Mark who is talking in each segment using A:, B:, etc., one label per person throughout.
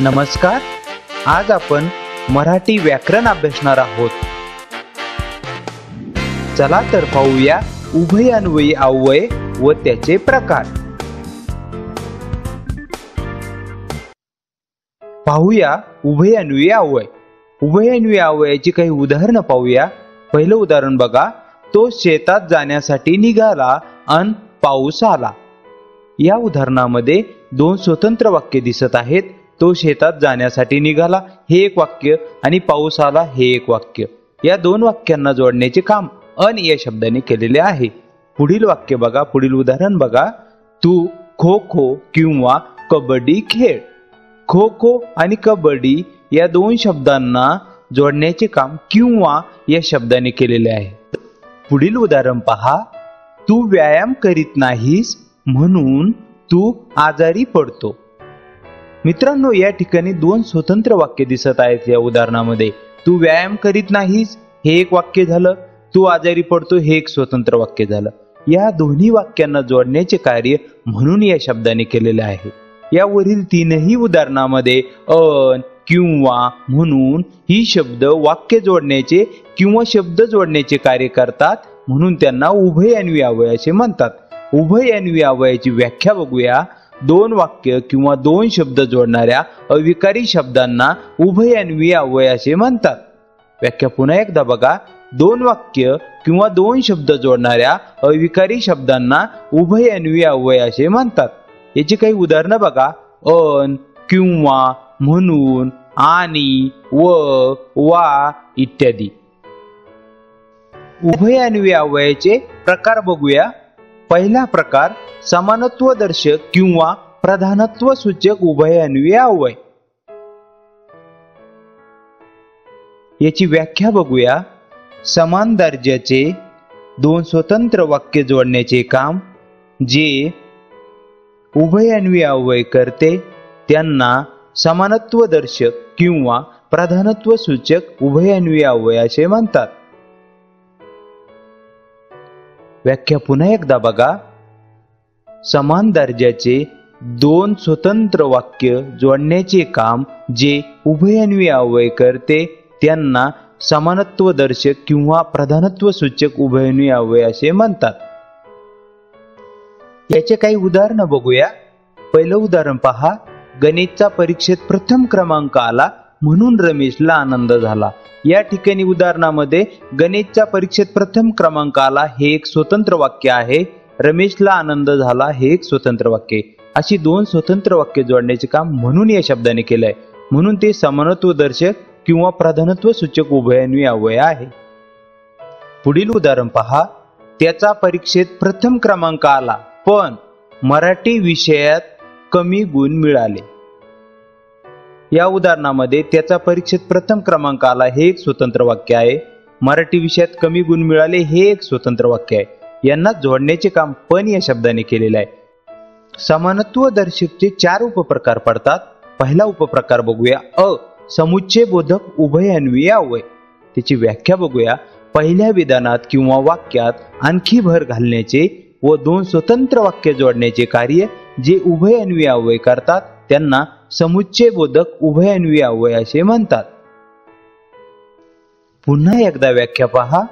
A: नमस्कार आज आपण मराठी व्याकरण अभ्यासणार आहोत. चला तर पाहूया उभयान्वयी अव्यय व त्याचे प्रकार. पाहूया उभयान्वयी अव्यय. उभयान्वयी अव्ययाची काही उदाहरणं पाहूया. पहिलं उदाहरण बघा तो शेतात जाण्यासाठी निघाला अन पाऊस आला. या उदाहरणामध्ये दोन स्वतंत्र वाक्य दिसत आहेत. तो शेतात जाण्यासाठी निघाला हे एक वाक्य आणि पाऊस आला हे एक वाक्य. या दोन वाक्यांना जोडण्याचे काम अन या शब्दाने केलेले आहे. पुढील वाक्य बघा पुढील उदाहरण बघा. तू खो खो किंवा कबड्डी खेळ. खो खो आणि कबड्डी या दोन शब्दांना जोडण्याचे काम किंवा या शब्दाने केलेले आहे. पुढील उदाहरण पहा. तू व्यायाम करीत नाहीस म्हणून तू आजारी पडतो. मित्रांनो या ठिकाणी दोन स्वतंत्र वाक्य दिसत आहेत या उदाहरणामध्ये. तू व्यायाम करीत नाहीस हे एक वाक्य झालं. तू आजारी पडतो हे एक स्वतंत्र वाक्य झालं. या दोन्ही वाक्यांना जोडण्याचे कार्य म्हणून या शब्दाने केलेले आहे. यावरील तीनही उदाहरणामध्ये अन किंवा म्हणून ही शब्द वाक्य जोडण्याचे किंवा शब्द जोडण्याचे कार्य करतात म्हणून त्यांना उभयन्वी अवय असे म्हणतात. उभयन्वी अवयाची व्याख्या बघूया. दोन वाक्य किंवा दोन शब्द जोडणाऱ्या अविकारी शब्दांना उभयन्वी अव्यय असे म्हणतात. व्याख्या पुन्हा एकदा बघा. दोन वाक्य किंवा दोन शब्द जोडणाऱ्या अविकारी शब्दांना उभयन्वी अव्यय असे म्हणतात. याची काही उदाहरणं बघा. अन किंवा म्हणून आणि व वा इत्यादी. उभयान्वी अव्ययाचे प्रकार बघूया. पहिला प्रकार समानत्व दर्शक किंवा प्रधानत्व सूचक उभयान्वी अवय याची व्याख्या बघूया. समान दर्जाचे दोन स्वतंत्र वाक्य जोडण्याचे काम जे उभयान्वी अवय करते त्यांना समानत्व दर्शक किंवा प्रधानत्व सूचक उभयान्वी अवय असे म्हणतात. व्याख्या पुन्हा एकदा बघा. समान दर्जाचे दोन स्वतंत्र वाक्य जोडण्याचे काम जे उभयान्वी अव्यय करते त्यांना समानत्व दर्शक किंवा प्रधानत्व सूचक उभयन्वी अव्यय असे म्हणतात. याचे काही उदाहरणं बघूया. पहिलं उदाहरण पहा. गणितचा परीक्षेत प्रथम क्रमांक आला. म्हणून रमेशला आनंद झाला. या ठिकाणी उदाहरणामध्ये गणेशच्या परीक्षेत प्रथम क्रमांक आला हे एक स्वतंत्र वाक्य आहे. रमेशला आनंद झाला हे एक स्वतंत्र वाक्य. अशी दोन स्वतंत्र वाक्य जोडण्याचे काम म्हणून या शब्दाने केलंय. म्हणून ते समानत्व दर्शक किंवा प्राधानत्व सूचक उभयान्वी अवय आहे. पुढील उदाहरण पहा. त्याचा परीक्षेत प्रथम क्रमांक आला पण मराठी विषयात कमी गुण मिळाले. या उदाहरणामध्ये त्याचा परीक्षेत प्रथम क्रमांक आला हे एक स्वतंत्र वाक्य आहे. मराठी विषयात कमी गुण मिळाले हे एक स्वतंत्र वाक्य आहे. यांना जोडण्याचे काम पण या शब्दाने केलेले आहे. समानत्व दर्शकचे चार उपप्रकार पडतात. पहिला उपप्रकार बघूया. अ समुच्चय बोधक उभयान्वीय अवय त्याची व्याख्या बघूया. पहिल्या विधानात किंवा वाक्यात आणखी भर घालण्याचे व दोन स्वतंत्र वाक्य जोडण्याचे कार्य जे उभयान्वी अवय करतात त्यांना समुच्चय बोधक उभयान्वी आवय असे म्हणतात. पुन्हा एकदा व्याख्या पहा.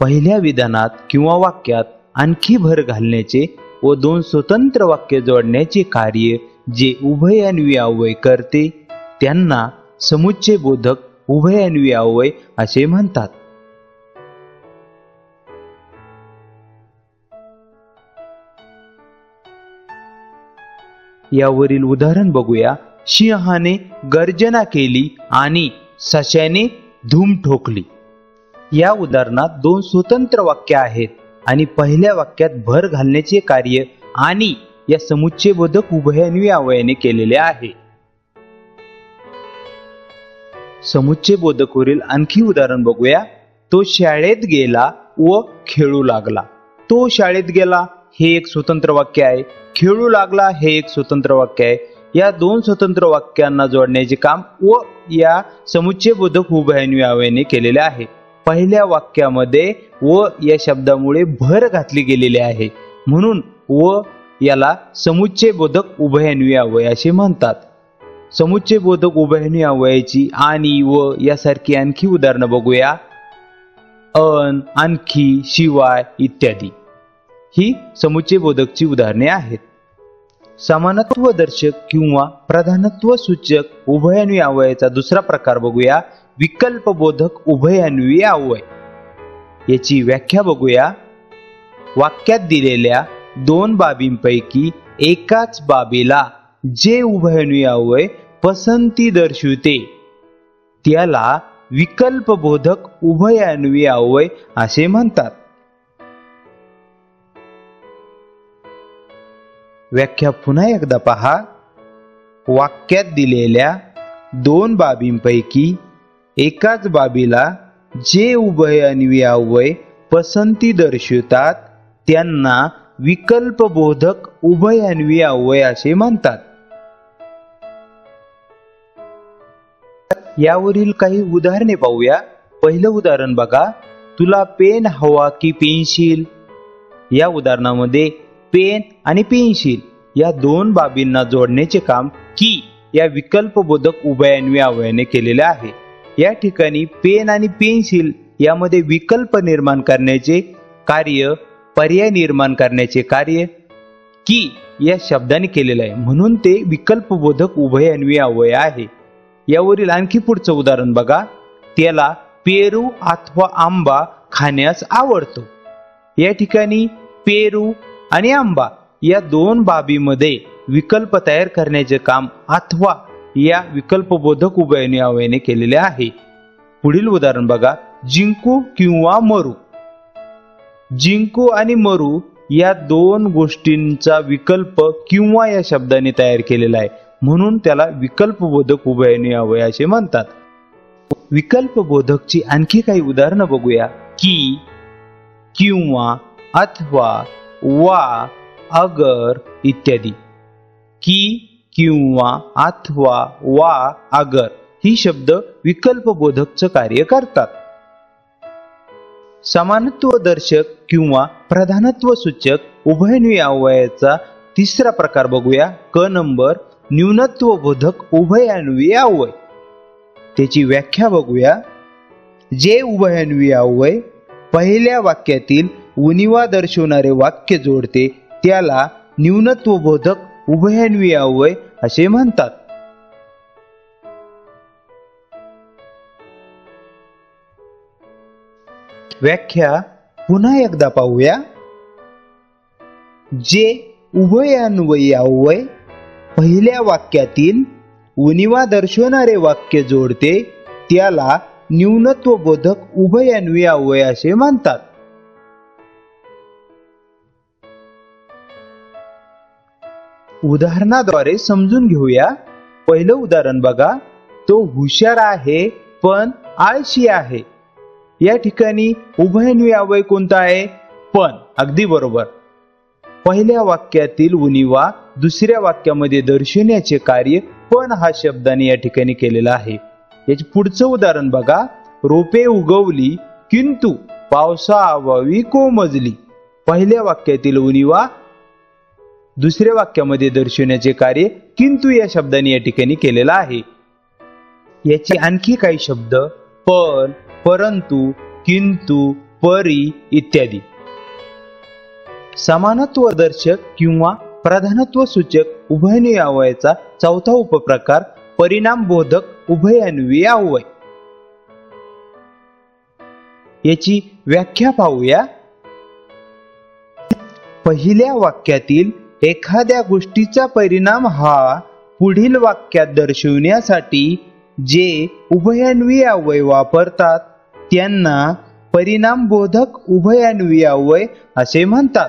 A: पहिल्या विधानात किंवा वाक्यात आणखी भर घालण्याचे व दोन स्वतंत्र वाक्य जोडण्याचे कार्य जे उभयान्वी अवय करते त्यांना समुच्चय बोधक उभयान्वी अवय असे म्हणतात. यावरील उदाहरण बघूया. सिंहाने गर्जना केली आणि सश्याने धूम ठोकली. या उदाहरणात दोन स्वतंत्र वाक्य आहेत आणि पहिल्या वाक्यात भर घालण्याचे कार्य आणि या समुच्चय बोधक उभयान्वी अवयाने केलेले आहे. समुच्चय बोधकवरील आणखी उदाहरण बघूया. तो शाळेत गेला व खेळू लागला. तो शाळेत गेला हे एक स्वतंत्र वाक्य आहे. खेळू लागला हे एक स्वतंत्र वाक्य आहे. या दोन स्वतंत्र वाक्यांना जोडण्याचे काम व या समुच्चय बोधक अवयाने केलेले आहे. पहिल्या वाक्यामध्ये व या शब्दामुळे भर घातली गेलेली आहे. म्हणून व याला समुच्चय बोधक अवय असे म्हणतात. समुच्चय बोधक अवयाची आणि व यासारखी आणखी उदाहरणं बघूया. अन आणखी शिवाय इत्यादी. ही समुच्चय बोधकची उदाहरणे आहेत. समानत्व दर्शक किंवा प्रधानत्व सूचक उभयान्वी अवयाचा दुसरा प्रकार बघूया. विकल्प बोधक उभयान्वयी अवय. याची व्याख्या बघूया. वाक्यात दिलेल्या दोन बाबींपैकी एकाच बाबीला जे उभयान्वयी अवय पसंती दर्शवते त्याला विकल्प बोधक उभयान्वयी अवय असे म्हणतात. व्याख्या पुन्हा एकदा पहा. वाक्यात दिलेल्या दोन बाबींपैकी एकाच बाबीला जे उभयान्वयी अवय पसंती दर्शवतात त्यांना विकल्पबोधक उभयान्वयी अवय असे म्हणतात. यावरील काही उदाहरणे पाहूया. पहिलं उदाहरण बघा. तुला पेन हवा की पेन्सिल? या उदाहरणामध्ये पेन आणि पेन्सिल या दोन बाबींना जोडण्याचे काम की या विकल्पबोधक उभयान्वी अवयाने केलेले आहे. या ठिकाणी पेन आणि पेन्सिल यामध्ये विकल्प निर्माण करण्याचे कार्य पर्याय निर्माण करण्याचे कार्य की या शब्दाने केलेलं आहे. म्हणून ते विकल्पबोधक उभयान्वी अवय आहे. यावरील आणखी पुढचं उदाहरण बघा. त्याला पेरू अथवा आंबा खाण्यास आवडतो. या ठिकाणी पेरू आणि आंबा या दोन बाबीमध्ये विकल्प तयार करण्याचे काम अथवा या विकल्पबोधक उभयने अवयाने केलेले आहे. पुढील उदाहरण बघा. जिंकू किंवा मरू. जिंकू आणि मरू या दोन गोष्टींचा विकल्प किंवा या शब्दाने तयार केलेला आहे. म्हणून त्याला विकल्पबोधक उभयान्वयी अवय असे म्हणतात. विकल्पबोधकची आणखी काही उदाहरणं बघूया. की किंवा अथवा वा अगर इत्यादी. की किंवा अथवा वा अगर ही शब्द विकल्पबोधकचं कार्य करतात. समानत्व दर्शक किंवा प्रधानत्व सूचक उभयन्वयी अवयाचा तिसरा प्रकार बघूया. क नंबर न्यूनत्व बोधक उभयान्वयी अवय त्याची व्याख्या बघूया. जे उभयान्वयी अवय पहिल्या वाक्यातील उनिवा दर्शवणारे वाक्य जोडते त्याला न्यूनत्व बोधक अवय असे म्हणतात. व्याख्या पुन्हा एकदा पाहूया. जे उभयान्वयी अवय पहिल्या वाक्यातील उनिवा दर्शवणारे वाक्य जोडते त्याला न्यूनत्व बोधक उभयान्वयी अवय असे म्हणतात. उदाहरणाद्वारे समजून घेऊया. पहिलं उदाहरण बघा. तो हुशार आहे पण आळशी आहे. या ठिकाणी उभयन्वयावय कोणता आहे? पण. अगदी बरोबर. पहिल्या वाक्यातील उनिवा दुसऱ्या वाक्यामध्ये दर्शवण्याचे कार्य पण हा शब्दाने या ठिकाणी केलेला आहे. याचे पुढचं उदाहरण बघा. रोपे उगवली किंतु पावसाअभावी कोमजली. पहिल्या वाक्यातील उनिवा दुसऱ्या वाक्यामध्ये दर्शवण्याचे कार्य किंतु या शब्दाने या ठिकाणी केलेला आहे. याची आणखी काही शब्द पण परंतु किंतु परी इत्यादी. समानत्व दर्शक किंवा प्रधानत्व सूचक उभयन्वयी अवयाचा चौथा उपप्रकार परिणाम बोधक उभयान्वयी अवय याची व्याख्या पाहूया. पहिल्या वाक्यातील एखाद्या गोष्टीचा परिणाम हा पुढील वाक्यात दर्शवण्यासाठी जे उभयान्वी अवय वापरतात त्यांना परिणाम बोधक उभयान्वी अवय असे म्हणतात.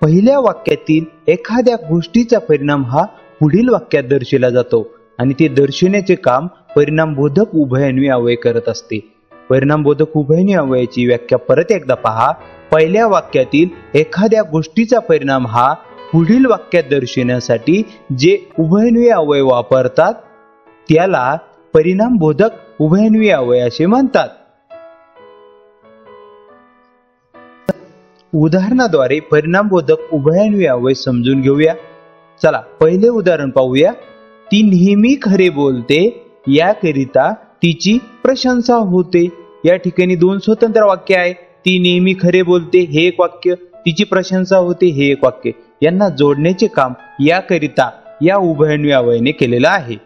A: पहिल्या वाक्यातील एखाद्या गोष्टीचा परिणाम हा पुढील वाक्यात दर्शविला जातो आणि ते दर्शविण्याचे काम परिणाम बोधक उभयान्वी अवय करत असते. परिणाम बोधक अवयवाची अवयाची व्याख्या परत एकदा पहा. पहिल्या वाक्यातील एखाद्या गोष्टीचा परिणाम हा पुढील वाक्यात दर्शविण्यासाठी जे उभयन्वयी अवयव वापरतात त्याला परिणाम बोधक उभयन्वयी अवय असे म्हणतात. उदाहरणाद्वारे परिणामबोधक उभयान्वी अवय समजून घेऊया. चला पहिले उदाहरण पाहूया. ती नेहमी खरे बोलते याकरिता तिची प्रशंसा होते. या ठिकाणी दोन स्वतंत्र वाक्य आहे. ती नेहमी खरे बोलते हे एक वाक्य. तिची प्रशंसा होते हे एक वाक्य. यांना जोडण्याचे काम याकरिता या उभयन्वी अवयने केलेलं आहे.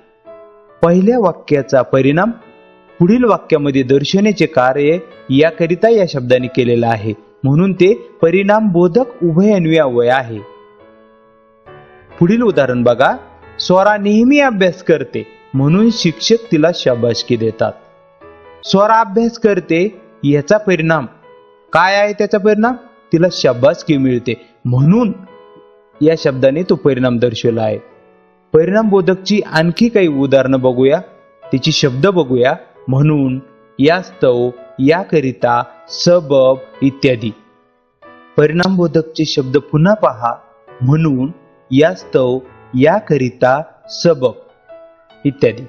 A: पहिल्या वाक्याचा परिणाम पुढील वाक्यामध्ये दर्शवण्याचे कार्य याकरिता या शब्दाने केलेलं आहे. म्हणून ते परिणाम बोधक उभयन्वी अवय आहे. पुढील उदाहरण बघा. स्वरा नेहमी अभ्यास करते म्हणून शिक्षक तिला शाबासकी देतात. स्वर अभ्यास करते याचा परिणाम. काय आहे त्याचा परिणाम? तिला शाबासकी मिळते. म्हणून या शब्दाने तो परिणाम दर्शवला आहे. परिणाम बोधकची आणखी काही उदाहरणं बघूया. तिची शब्द बघूया. म्हणून यास्तव याकरिता सबब इत्यादी. परिणाम बोधकचे शब्द पुन्हा पहा. म्हणून यास्तव याकरिता सबब इत्यादी.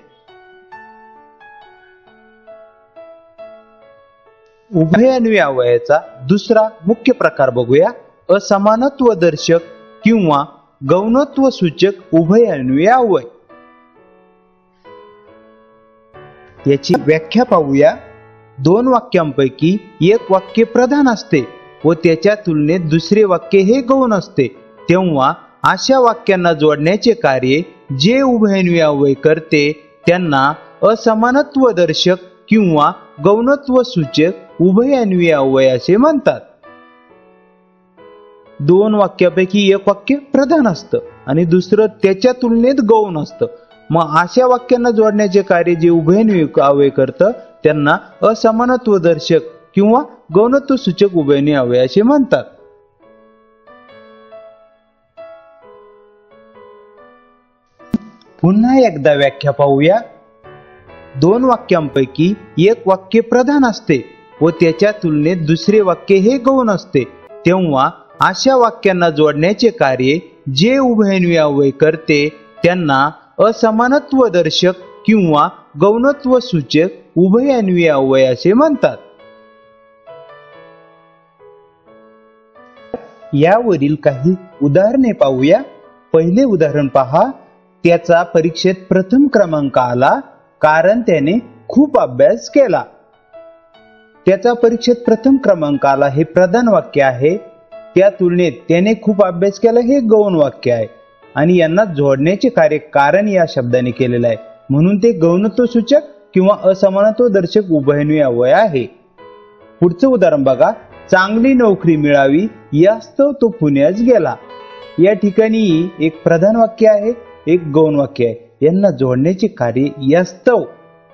A: उभयान्वयावयाचा दुसरा मुख्य प्रकार बघूया. असमानत्व दर्शक किंवा गौणत्व सूचक उभयान्वयावय याची व्याख्या पाहूया. दोन वाक्यांपैकी एक वाक्य प्रधान असते व त्याच्या तुलनेत दुसरे वाक्य हे गौण असते. तेव्हा अशा वाक्यांना जोडण्याचे कार्य जे उभयन्वी करते त्यांना असमानत्व दर्शक किंवा गौणत्व सूचक उभयान्वी अवय असे म्हणतात. दोन वाक्यापैकी एक वाक्य प्रधान असतं आणि दुसरं त्याच्या तुलनेत गौण असतं. मग अशा वाक्यांना जोडण्याचे कार्य जे उभयन्वी अवय करतं त्यांना असमानत्व दर्शक किंवा गौणत्व सूचक उभयनी अवय असे म्हणतात. पुन्हा एकदा व्याख्या पाहूया. दोन वाक्यांपैकी एक वाक्य प्रधान असते व त्याच्या तुलनेत दुसरे वाक्य हे गौण असते. तेव्हा अशा वाक्यांना जोडण्याचे कार्य जे उभयन्वयावय करते त्यांना असमानत्व दर्शक किंवा गौणत्व सूचक उभयान्वी अवय असे म्हणतात. यावरील काही उदाहरणे पाहूया. पहिले उदाहरण पहा. त्याचा परीक्षेत प्रथम क्रमांक आला. कारण त्याने खूप अभ्यास केला. त्याचा परीक्षेत प्रथम क्रमांक आला हे प्रधान वाक्य आहे. त्या तुलनेत त्याने खूप अभ्यास केला हे गौण वाक्य आहे. आणि यांना जोडण्याचे कार्य कारण या शब्दाने केलेलं आहे. म्हणून ते गौणत्व सूचक किंवा असमानत्व दर्शक उभयन्वी अवय आहे. पुढचं उदाहरण बघा. चांगली नोकरी मिळावी यास्तव तो पुण्यास गेला. या ठिकाणी एक प्रधान वाक्य आहे एक गौण वाक्य आहे. यांना जोडण्याचे कार्य यास्तव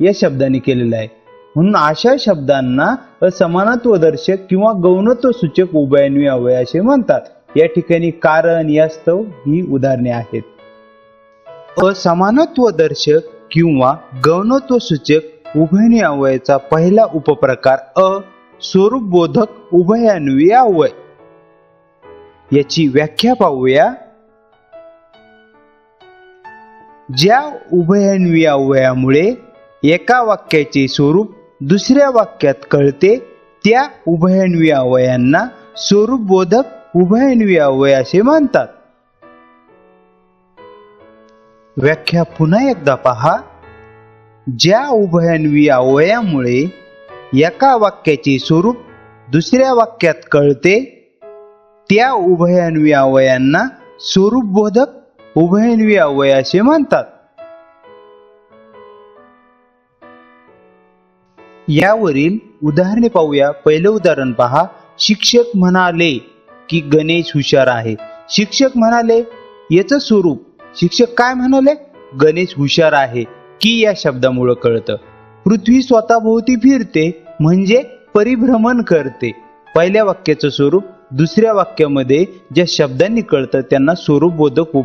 A: या शब्दाने केलेलं आहे. म्हणून अशा शब्दांना असमानत्व दर्शक किंवा गौणत्व सूचक उभयान्वी अवय असे म्हणतात. या ठिकाणी कारण यास्तव ही उदाहरणे आहेत. असमानत्व दर्शक किंवा गौणत्व सूचक उभयनी अवयाचा पहिला उपप्रकार अ स्वरूप बोधक उभयान्वी अवय. याची व्याख्या पाहूया. ज्या उभयान्वी अवयामुळे एका वाक्याचे स्वरूप दुसऱ्या वाक्यात कळते त्या उभयान्वी अवयांना स्वरूप बोधक अवय असे मानतात. व्याख्या पुन्हा एकदा पहा. ज्या उभयान्वी अवयामुळे एका वाक्याचे स्वरूप दुसऱ्या वाक्यात कळते त्या उभयान्वी अवयांना स्वरूपबोधक उभयन्वी अवय असे म्हणतात. यावरील उदाहरणे पाहूया. पहिलं उदाहरण पहा. शिक्षक म्हणाले की गणेश हुशार आहे. शिक्षक म्हणाले याच स्वरूप. शिक्षक काय म्हणाले गणेश हुशार आहे. की या शब्दामुळं कळतं. पृथ्वी स्वतःभोवती फिरते म्हणजे परिभ्रमण करते. पहिल्या वाक्याचं स्वरूप दुसऱ्या वाक्यामध्ये ज्या शब्दांनी कळतं त्यांना स्वरूप बोधक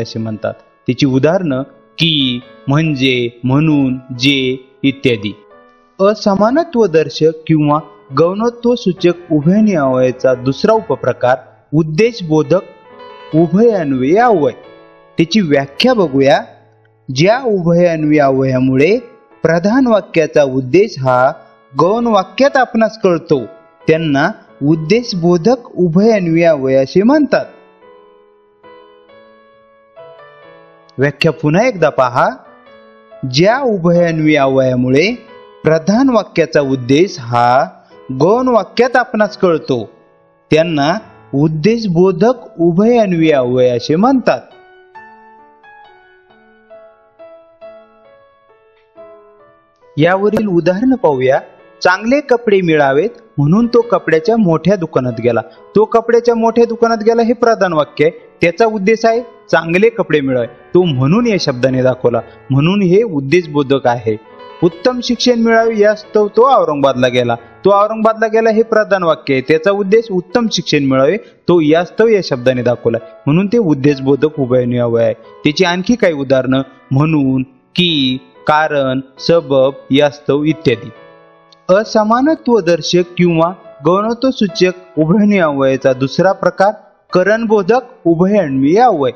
A: असे म्हणतात. त्याची उदाहरणं की म्हणजे म्हणून जे इत्यादी. असमानत्व दर्शक किंवा गौणत्व सूचक उभयन्वी दुसरा उपप्रकार उद्देश बोधक उभयान्वयी अवय त्याची व्याख्या बघूया. ज्या उभयान्वयी अवयामुळे प्रधान वाक्याचा उद्देश हा गौण वाक्यात आपणास कळतो. त्यांना उद्देशबोधक उभयन्वयावय असे म्हणतात. व्याख्या पुन्हा एकदा पहा. ज्या उभयन्वयावयामुळे प्रधान वाक्याचा उद्देश हा गौण वाक्यात आपणास कळतो त्यांना उद्देशबोधक उभयन्वयावय असे म्हणतात. यावरील उदाहरण पाहूया. चांगले कपडे मिळावेत म्हणून तो कपड्याच्या मोठ्या दुकानात गेला. तो कपड्याच्या मोठ्या दुकानात गेला हे प्रधान वाक्य आहे. त्याचा उद्देश आहे चांगले कपडे मिळावे. तो म्हणून या शब्दाने दाखवला. म्हणून हे उद्देशबोधक आहे. उत्तम शिक्षण मिळावे यास्तव तो औरंगाबादला गेला. तो औरंगाबादला गेला हे प्रधान वाक्य आहे. त्याचा उद्देश उत्तम शिक्षण मिळावे तो यास्तव या शब्दाने दाखवला म्हणून ते उद्देशबोधक उभयनियावय आहे. त्याची आणखी काही उदाहरणं म्हणून की कारण सबब यास्तव इत्यादी. असमानत्वदर्शक किंवा गौणत्व सूचक उभयन्वय अवयचा दुसरा प्रकार करणबोधक उभयन्वयी अवय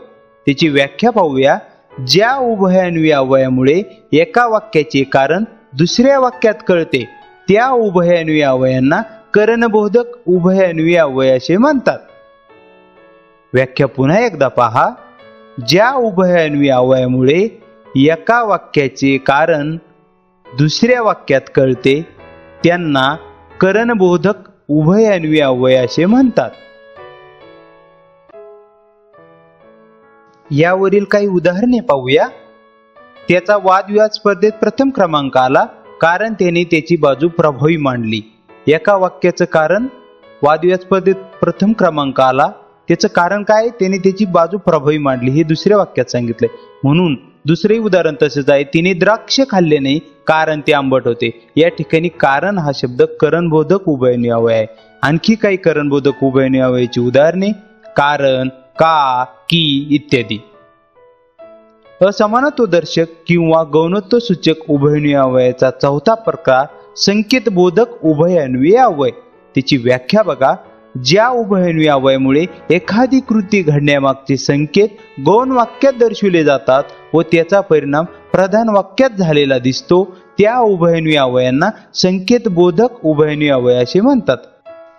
A: त्याची व्याख्या पाहूया. ज्या उभयान्वी अवयामुळे एका वाक्याचे कारण दुसऱ्या वाक्यात कळते त्या उभयान्वी अवयांना करणबोधक उभयान्वी अवय असे म्हणतात. व्याख्या पुन्हा एकदा पहा. ज्या उभयान्वी अवयामुळे एका वाक्याचे कारण दुसऱ्या वाक्यात कळते त्यांना करणबोधक उभयान्वी अवय असे म्हणतात. यावरील काही उदाहरणे पाहूया. त्याचा वादविवाद स्पर्धेत प्रथम क्रमांक आला कारण त्याने त्याची बाजू प्रभावी मांडली. एका वाक्याचं कारण वादविवाद स्पर्धेत प्रथम क्रमांक आला. त्याचं कारण काय? त्याने त्याची बाजू प्रभावी मांडली हे दुसऱ्या वाक्यात सांगितलंय. म्हणून दुसरे उदाहरण तसेच आहे तिने द्राक्ष खाल्ले नाही कारण ते आंबट होते. या ठिकाणी कारण हा शब्द करणबोधक उभयनियावय आहे. आणखी काही करणबोधक उभयनियावयाची उदाहरणे कारण का की इत्यादी. असमानत्वदर्शक किंवा गौणत्व सूचक उभयन्वयी चौथा प्रकार संकेतबोधक बोधक अवय त्याची व्याख्या बघा. ज्या उभयन्वयी अवयमुळे एखादी कृती घडण्यामागचे संकेत गौण वाक्यात दर्शविले जातात व त्याचा परिणाम प्रधान वाक्यात झालेला दिसतो त्या उभयन्वयी अवयांना संकेत बोधक उभयन्वयी अवय असे म्हणतात.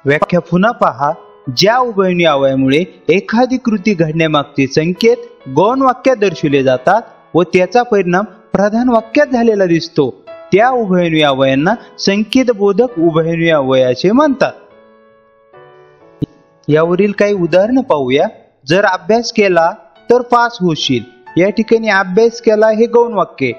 A: व्याख्या पुन्हा पहा. ज्या उभयनी अवयामुळे एखादी कृती घडण्यामागचे संकेत गौण वाक्यात दर्शविले जातात व त्याचा परिणाम प्रधान वाक्यात झालेला दिसतो त्या उभयन्वयी अवयांना संकेत बोधक उभयन्वयी अवय असे म्हणतात. यावरील काही उदाहरणं पाहूया. जर अभ्यास केला तर पास होशील. या ठिकाणी अभ्यास केला हे गौण वाक्य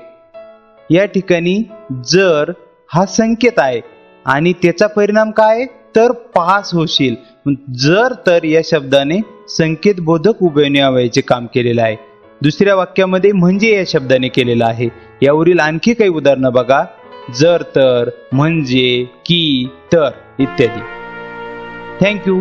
A: या ठिकाणी जर हा संकेत आहे आणि त्याचा परिणाम काय तर पास होशील. जर तर या शब्दाने संकेत बोधक उभयन्वयाचे काम केलेलं आहे. दुसऱ्या वाक्यामध्ये म्हणजे या शब्दाने केलेलं आहे. यावरील आणखी काही उदाहरणं बघा. जर तर म्हणजे की तर इत्यादी. थँक्यू